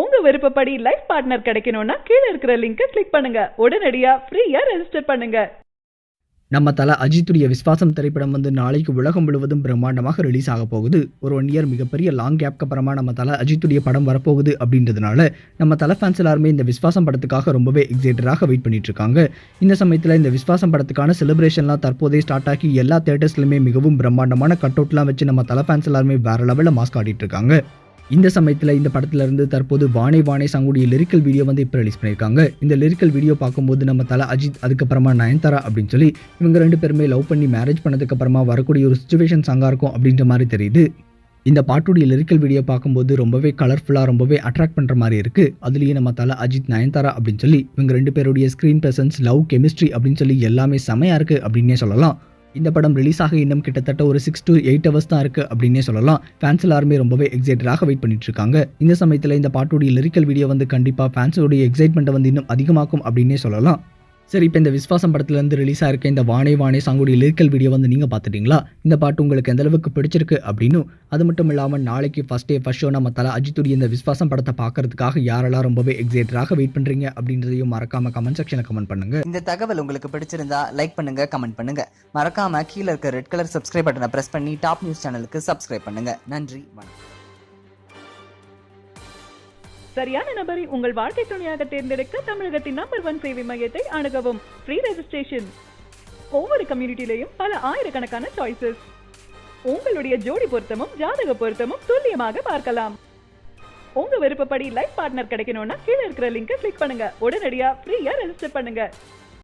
உங்க விருப்பப்படி life partner கிடைக்கணும்னா கீழே இருக்கிற லிங்கை கிளிக் பண்ணுங்க. உடனடியா ஃப்ரீயா ரெஜிஸ்டர் பண்ணுங்க. நம்ம தல அஜித்துடைய விஸ்வாசம் திரைப்படம் வந்து நாளைக்கு உலகம் முழுவதும் பிரம்மாண்டமாக ரிலீஸ் ஆக போகுது. ஒரு ஒன் இயர் மிகப்பெரிய லாங் கேப்க்கு அப்புறமா நம்ம தல அஜித்துடைய படம் வரப்போகுது அப்படின்றதுனால நம்ம தல ஃபேன்ஸ் எல்லாருமே இந்த விஸ்வாசம் படத்துக்காக ரொம்பவே எக்ஸைட்டடாக வெயிட் பண்ணிட்டு இருக்காங்க. இந்த சமயத்தில் இந்த விஸ்வாசம் படத்துக்கான செலிப்ரேஷன்லாம் தற்போதே ஸ்டார்ட் ஆகி எல்லா தேட்டர்ஸ்லையுமே மிகவும் பிரம்மாண்டமான கட் அவுட்லாம் வச்சு நம்ம தல ஃபேன்ஸ் எல்லாருமே வேற லெவலில் மாஸ்க் ஆடிட்டு இருக்காங்க. இந்த சமயத்தில் இந்த படத்துல இருந்து தற்போது வானே வானே சாங்குடைய லிரிக்கல் வீடியோ வந்து இப்போ ரிலீஸ் பண்ணியிருக்காங்க. இந்த லிரிக்கல் வீடியோ பார்க்கும்போது நம்ம தலை அஜித் அதுக்கப்புறமா நயன்தாரா அப்படின்னு சொல்லி இவங்க ரெண்டு பேருமே லவ் பண்ணி மேரேஜ் பண்ணதுக்கு அப்புறமா வரக்கூடிய ஒரு சுச்சுவேஷன் சாங்காக இருக்கும் அப்படின்ற மாதிரி தெரியுது. இந்த பாட்டுடைய லிரிக்கல் வீடியோ பார்க்கும்போது ரொம்பவே கலர்ஃபுல்லாக ரொம்பவே அட்ராக்ட் பண்ணுற மாதிரி இருக்குது அதுலேயே நம்ம தலை அஜித் நயன்தாரா அப்படின்னு சொல்லி இவங்க ரெண்டு பேருடைய ஸ்க்ரீன் பிரசன்ஸ் லவ் கெமிஸ்ட்ரி அப்படின்னு சொல்லி எல்லாமே செமையாக இருக்குது அப்படின்னே சொல்லலாம். இந்த படம் ரிலீஸ் ஆக இன்னும் கிட்டத்தட்ட ஒரு சிக்ஸ் டு எயிட் ஹவர்ஸ் தான் இருக்கு அப்படின்னே சொல்லலாம். ஃபேன்ஸ் எல்லாருமே ரொம்பவே எக்ஸைட்டடாக வெயிட் பண்ணிட்டு இருக்காங்க. இந்த சமயத்தில் இந்த பாட்டுடைய லிரிக்கல் வீடியோ வந்து கண்டிப்பாக ஃபேன்ஸோடைய எக்ஸைட்மெண்ட்டை வந்து இன்னும் அதிகமாக்கும் அப்படின்னே சொல்லலாம். சரி இப்போ இந்த விஸ்வாசம் படத்துலேருந்து ரிலீஸ் ஆகிருக்க இந்த வானே வானே சாங்குடைய லிரிக்கல் வீடியோ வந்து நீங்கள் பார்த்துட்டீங்களா? இந்த பாட்டு உங்களுக்கு எந்த அளவுக்கு பிடிச்சிருக்கு அப்படின்னும் அது மட்டும் இல்லாமல் நாளைக்கு ஃபஸ்ட் டே ஃபஸ்ட் ஷோ நம்ம தலை அஜித்துடைய இந்த விஸ்வாசம் படத்தை பார்க்கறதுக்காக யாரெல்லாம் ரொம்பவே எக்ஸைட்டடாக வெயிட் பண்ணுறீங்க அப்படின்றதையும் மறக்காம கமெண்ட் செக்ஷனில் கமெண்ட் பண்ணுங்க. இந்த தகவல் உங்களுக்கு பிடிச்சிருந்தா லைக் பண்ணுங்க கமெண்ட் பண்ணுங்க. மறக்காம கீழே இருக்க ரெட் கலர் சப்ஸ்கிரைப் பட்டனை பிரஸ் பண்ணி டாப் நியூஸ் சேனலுக்கு சப்ஸ்கிரைப் பண்ணுங்க. நன்றி வணக்கம். சரியான நபரை உங்கள் வாழ்க்கை துணையாக தேர்ந்தெடுக்க தமிழகத்தின் நம்பர் ஒன் சேவை மையத்தை அணுகவும். ஃப்ரீ ரெஜிஸ்ட்ரேஷன் ஒவ்வொரு கம்யூனிட்டிலையும் பல ஆயிரக்கணக்கான சாய்ஸஸ் உங்களுடைய ஜோடி பொருத்தமும் ஜாதக பொருத்தமும் துல்லியமாக பார்க்கலாம். உங்க விருப்பப்படி லைஃப் பார்ட்னர் கிடைக்கணும்னா கீழே இருக்கிற லிங்கை கிளிக் பண்ணுங்க. உடனடியா ஃப்ரீயா ரெஜிஸ்டர் பண்ணுங்க.